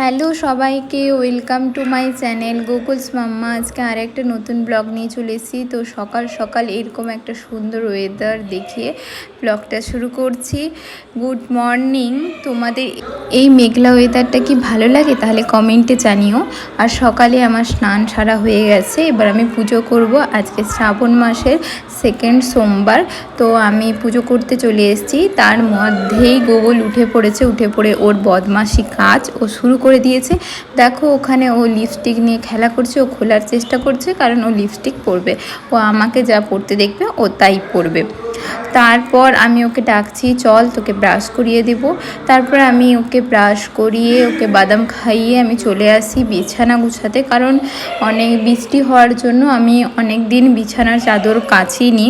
Hello সবাইকে, welcome to my channel Gokul's mamma. আজকে আর একটা নতুন ব্লগ নিয়ে চলে এসেছি। তো সকাল সকাল এরকম একটা সুন্দর ওয়েদার দেখিয়ে ব্লগটা শুরু করছি। গুড মর্নিং তোমাদের এই মেঘলা ওয়েদারটা কি ভালো লাগে? তাহলে কমেন্টে জানিও। আর সকালে আমার স্নান সারা হয়ে গেছে। এবার আমি পুজো করব। আজকে শ্রাবণ মাসের সেকেন্ড সোমবার। তো আমি পুজো করতে চলে এসেছি। তার মধ্যেই গোগল উঠে পড়েছে। উঠে পড়ে ওর বদমাসি কাজ। ও শুরু করে দিয়েছে। দেখো, ওখানে ও লিপস্টিক নিয়ে খেলা করছে, ও খোলার চেষ্টা করছে, কারণ ও লিপস্টিক পরবে। ও আমাকে যা পরতে দেখবে, ও তাই পরবে। তারপর আমি ওকে ডাকছি, চল, তোকে ব্রাশ করিয়ে দেব। তারপর আমি ওকে ব্রাশ করিয়ে, ওকে বাদাম খাইয়ে আমি চলে আসি বিছানা গুছাতে। কারণ অনেক বৃষ্টি হওয়ার জন্য আমি অনেক দিন বিছানার চাদর কাচিনি।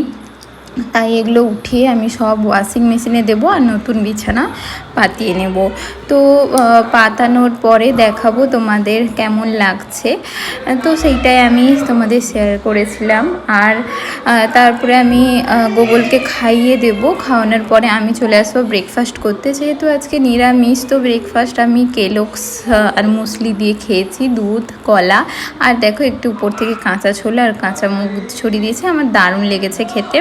তাই এগুলো উঠিয়ে আমি সব ওয়াশিং মেশিনে দেবো আর নতুন বিছানা পাতিয়ে নেব। তো পাতানোর পরে দেখাবো তোমাদের কেমন লাগছে। তো সেইটাই আমি তোমাদের শেয়ার করেছিলাম। আর তারপরে আমি গোবলকে খাইয়ে দেব। খাওয়ানোর পরে আমি চলে আসব ব্রেকফাস্ট করতে। যেহেতু আজকে নিরামিষ, তো ব্রেকফাস্ট আমি কেলক্স আর মুসলি দিয়ে খেয়েছি, দুধ, কলা। আর দেখো একটু উপর থেকে কাঁচা ছোলা আর কাঁচা মুগ ছড়িয়ে দিয়েছে। আমার দারুণ লেগেছে খেতে।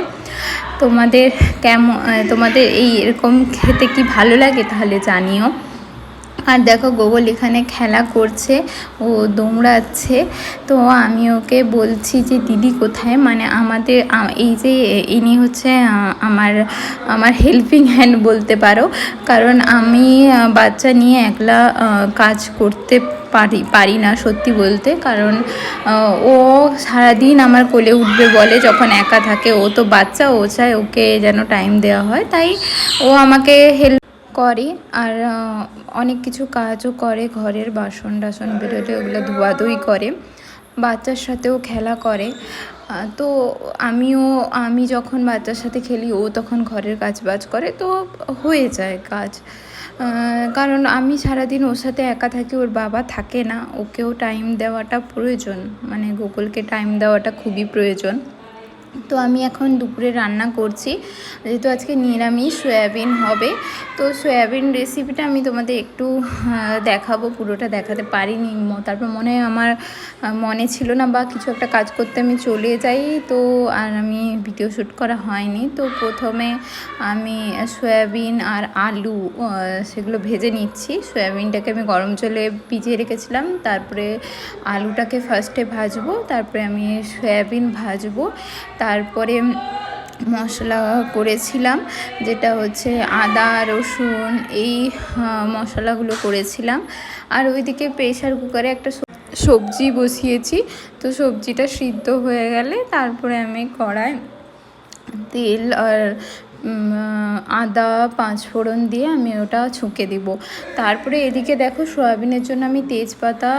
তোমাদের কেমন তোমাদের এই এরকম খেতে কি ভালো লাগে তাহলে জানিও। আর দেখো গোগল এখানে খেলা করছে, ও দৌড়াচ্ছে। তো আমি ওকে বলছি যে, দিদি কোথায়? মানে আমাদের এই যে ইনি হচ্ছে আমার আমার হেল্পিং হ্যান্ড বলতে পারো। কারণ আমি বাচ্চা নিয়ে একলা কাজ করতে পারি পারি না সত্যি বলতে। কারণ ও সারাদিন আমার কোলে উঠবে বলে যখন একা থাকে, ও তো বাচ্চা, ও চায় ওকে যেন টাইম দেওয়া হয়। তাই ও আমাকে হেল্প করে আর অনেক কিছু কাজও করে, ঘরের বাসন টাসন বেরোলে ওগুলো ধোয়াধুয়ি করে, বাচ্চার সাথেও খেলা করে। তো আমিও, আমি যখন বাচ্চার সাথে খেলি, ও তখন ঘরের কাজ বাজ করে, তো হয়ে যায় কাজ। কারণ আমি সারাদিন ওর সাথে একা থাকি, ওর বাবা থাকে না, ওকেও টাইম দেওয়াটা প্রয়োজন। মানে গোকুলকে টাইম দেওয়াটা খুবই প্রয়োজন। তো আমি এখন দুপুরে রান্না করছি। যেহেতু আজকে নিরামিষ, সয়াবিন হবে। তো সয়াবিন রেসিপিটা আমি তোমাদের একটু দেখাবো। পুরোটা দেখাতে পারিনি। তারপর মনে আমার মনে ছিল না বা কিছু একটা কাজ করতে আমি চলে যাই। তো আর আমি ভিডিও শ্যুট করা হয়নি। তো প্রথমে আমি সয়াবিন আর আলু সেগুলো ভেজে নিচ্ছি। সয়াবিনটাকে আমি গরম জলে ভিজিয়ে রেখেছিলাম। তারপরে আলুটাকে ফার্স্টে ভাজবো। তারপরে আমি সয়াবিন ভাজবো। তারপরে মশলা করেছিলাম, যেটা হচ্ছে আদা, রসুন, এই মশলাগুলো করেছিলাম। আর ওইদিকে প্রেশার কুকারে একটা সবজি বসিয়েছি। তো সবজিটা সিদ্ধ হয়ে গেলে তারপরে আমি কড়াই তেল আর আদা পাঁচ ফোড়ন দিয়ে আমি ওটা ছুঁকে দিব। তারপরে এদিকে দেখো সয়াবিনের জন্য আমি তেজপাতা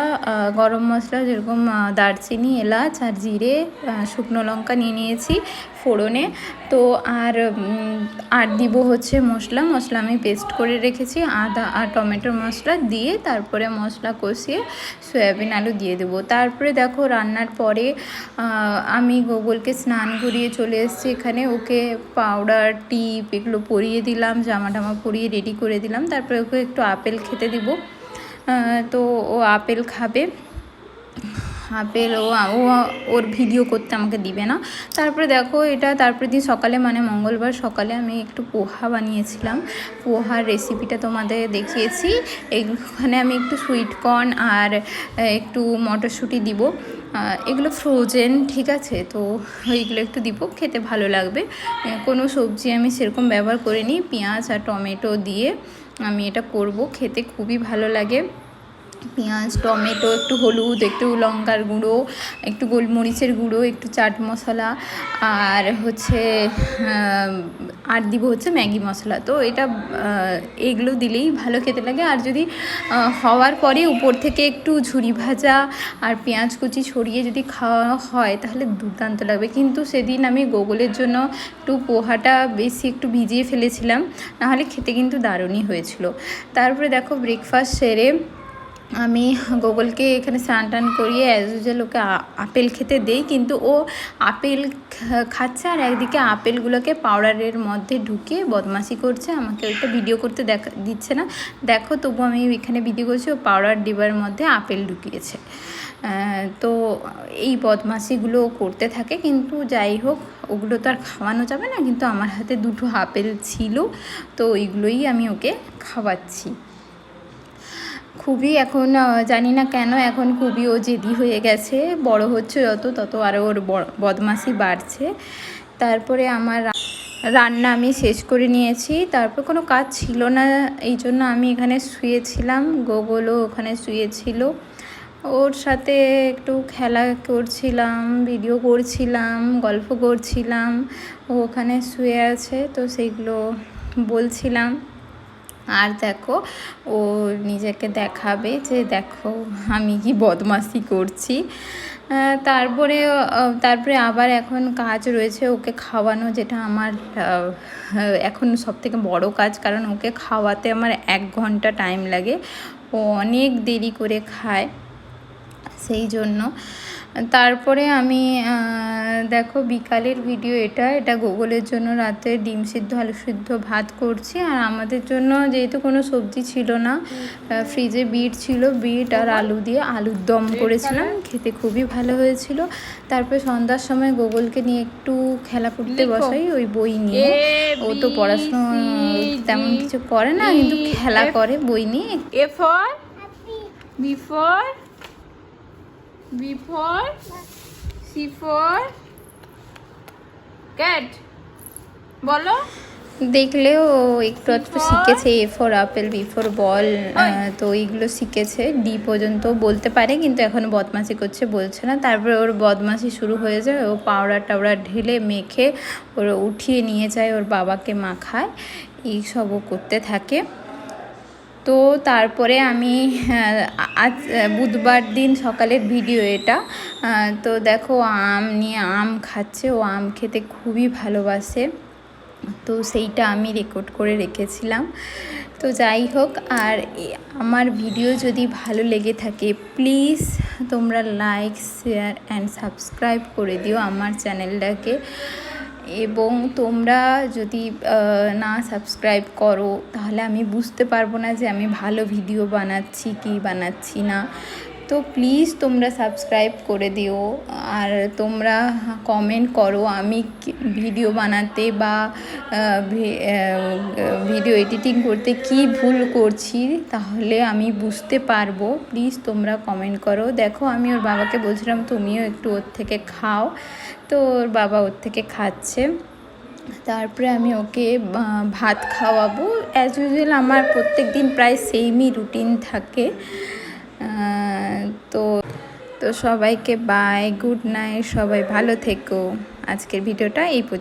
গরম মশলা, যেরকম দারচিনি, এলাচ আর জিরে শুকনো লঙ্কা নিয়ে নিয়েছি। ফোড়নে। তো আর আর দিব হচ্ছে মশলা। মশলা আমি পেস্ট করে রেখেছি। আদা আর টমেটোর মশলা দিয়ে তারপরে মশলা কষিয়ে সয়াবিন আলু দিয়ে দেবো। তারপরে দেখো রান্নার পরে আমি গোগলকে স্নান করিয়ে চলে এসেছি এখানে। ওকে পাউডার টিপ এগুলো পরিয়ে দিলাম জামা টামা পরিয়ে রেডি করে দিলাম। তারপরে ওকে একটু আপেল খেতে দিব। তো ও আপেল খাবে। আপেল ও ও, ওর ভিডিও করতে আমাকে দিবে না। তারপরে দেখো এটা, তারপরে দিন সকালে মানে মঙ্গলবার সকালে আমি একটু পোহা বানিয়েছিলাম। পোহার রেসিপিটা তোমাদের দেখিয়েছি। এখানে আমি একটু সুইট কর্ন আর একটু মটরশুঁটি দিব। এগুলো ফ্রোজেন ঠিক আছে? তো এইগুলো একটু দিব, খেতে ভালো লাগবে। কোনো সবজি আমি সেরকম ব্যবহার করিনি। পেঁয়াজ আর টমেটো দিয়ে আমি এটা করব, খেতে খুবই ভালো লাগে। পেঁয়াজ, টমেটো, একটু হলুদ, একটু লঙ্কার গুঁড়ো, একটু গোলমরিচের গুঁড়ো, একটু চাট মশলা, আর হচ্ছে আর দিব হচ্ছে ম্যাগি মশলা। তো এটা এগুলো দিলেই ভালো খেতে লাগে। আর যদি হওয়ার পরে উপর থেকে একটু ঝুরি ভাজা আর পেঁয়াজ কুচি ছড়িয়ে যদি খাওয়া হয়, তাহলে দুর্দান্ত লাগবে। কিন্তু সেদিন আমি গোগলের জন্য একটু পোহাটা বেশি একটু ভিজিয়ে ফেলেছিলাম, নাহলে খেতে কিন্তু দারুণই হয়েছিল। তারপরে দেখো ব্রেকফাস্ট সেরে আমি গোগলকে এখানে স্নান টান করিয়ে অ্যাজ ইউজুয়াল ওকে আপেল খেতে দেই, কিন্তু ও আপেল খাচ্ছে আর একদিকে আপেলগুলোকে পাউডারের মধ্যে ঢুকিয়ে বদমাশি করছে, আমাকে ওইটা ভিডিও করতে দেখা, দিচ্ছে না। দেখো, তবু আমি এখানে ভিডিও করছি, ও পাউডার ডিবার মধ্যে আপেল ঢুকিয়েছে। তো এই বদমাশিগুলো করতে থাকে, কিন্তু যাই হোক, ওগুলো তো আর খাওয়ানো যাবে না, কিন্তু আমার হাতে দুটো আপেল ছিল, তো ওইগুলোই আমি ওকে খাওয়াচ্ছি। খুবই এখন জানি না কেন এখন খুবই ও জেদি হয়ে গেছে। বড় হচ্ছে যত, তত আরও ওর ব- বদমাশি বাড়ছে। তারপরে আমার রান্না আমি শেষ করে নিয়েছি। তারপর কোনো কাজ ছিল না, এই জন্য আমি এখানে শুয়েছিলাম। গোগলও ওখানে শুয়েছিল। ওর সাথে একটু খেলা করছিলাম ভিডিও করছিলাম, গল্প করছিলাম। ও ওখানে শুয়ে আছে, তো সেইগুলো বলছিলাম। আর দেখো, ও নিজেকে দেখাবে যে দেখো, আমি কি বদমাসি করছি। তারপরে তারপরে আবার এখন কাজ রয়েছে ওকে খাওয়ানো, যেটা আমার এখন সব থেকে বড় কাজ, কারণ ওকে খাওয়াতে আমার এক ঘণ্টা টাইম লাগে। ও অনেক দেরি করে খায়। সেই জন্য। তারপরে আমি দেখো বিকালের ভিডিও এটা এটা গুগলের জন্য রাতে ডিম সিদ্ধ আলু সিদ্ধ ভাত করছি। আর আমাদের জন্য যেহেতু কোনো সবজি ছিল না ফ্রিজে বিট ছিল বিট আর আলু দিয়ে আলুর দম করেছিলাম। খেতে খুবই ভালো হয়েছিল। তারপরে সন্ধ্যার সময় গুগলকে নিয়ে একটু খেলা করতে বসাই ওই বই নিয়ে। ও তো পড়াশোনা তেমন কিছু করে না কিন্তু খেলা করে বই নিয়ে। B for B for C for cat. বলো। দেখলেও একটু একটু for? শিখেছে A for apple B for ball তো এইগুলো শিখেছে। ডি পর্যন্ত বলতে পারে কিন্তু এখন বদমাশি করছে বলছে না। তারপরে ওর বদমাশি শুরু হয়ে যায় ও পাউডার টাউডার ঢেলে মেখে ওর উঠিয়ে নিয়ে যায় ওর বাবাকে মাখায়। এইসব ও করতে থাকে। তো তারপরে আমি আজ, বুধবার দিন সকালের ভিডিও এটা। তো দেখো, আম নিয়ে আম খাচ্ছে, ও আম খেতে খুবই ভালোবাসে। তো সেইটা আমি রেকর্ড করে রেখেছিলাম। তো যাই হোক, আর আমার ভিডিও যদি ভালো লেগে থাকে প্লিজ তোমরা লাইক শেয়ার অ্যান্ড সাবস্ক্রাইব করে দিও আমার চ্যানেলটাকে এবং তোমরা যদি না সাবস্ক্রাইব করো, তাহলে আমি বুঝতে পারব না যে আমি ভালো ভিডিও বানাচ্ছি কি বানাচ্ছি না। তো প্লিজ তোমরা সাবস্ক্রাইব করে দিও। আর তোমরা কমেন্ট করো, আমি ভিডিও বানাতে বা ভিডিও এডিটিং করতে কি ভুল করছি, তাহলে আমি বুঝতে পারব। প্লিজ তোমরা কমেন্ট করো। দেখো, আমি ওর বাবাকে বলছিলাম, তুমিও একটু ওর থেকে খাও। তো ওর বাবা ওর থেকে খাচ্ছে। তারপরে আমি ওকে ভাত খাওয়াবো। অ্যাজ ইউজুয়াল আমার প্রত্যেক দিন প্রায় সেমই রুটিন থাকে। তো তো সবাইকে বাই গুড নাইট সবাই ভালো থেকো। আজকের ভিডিওটা এই পর্যন্ত।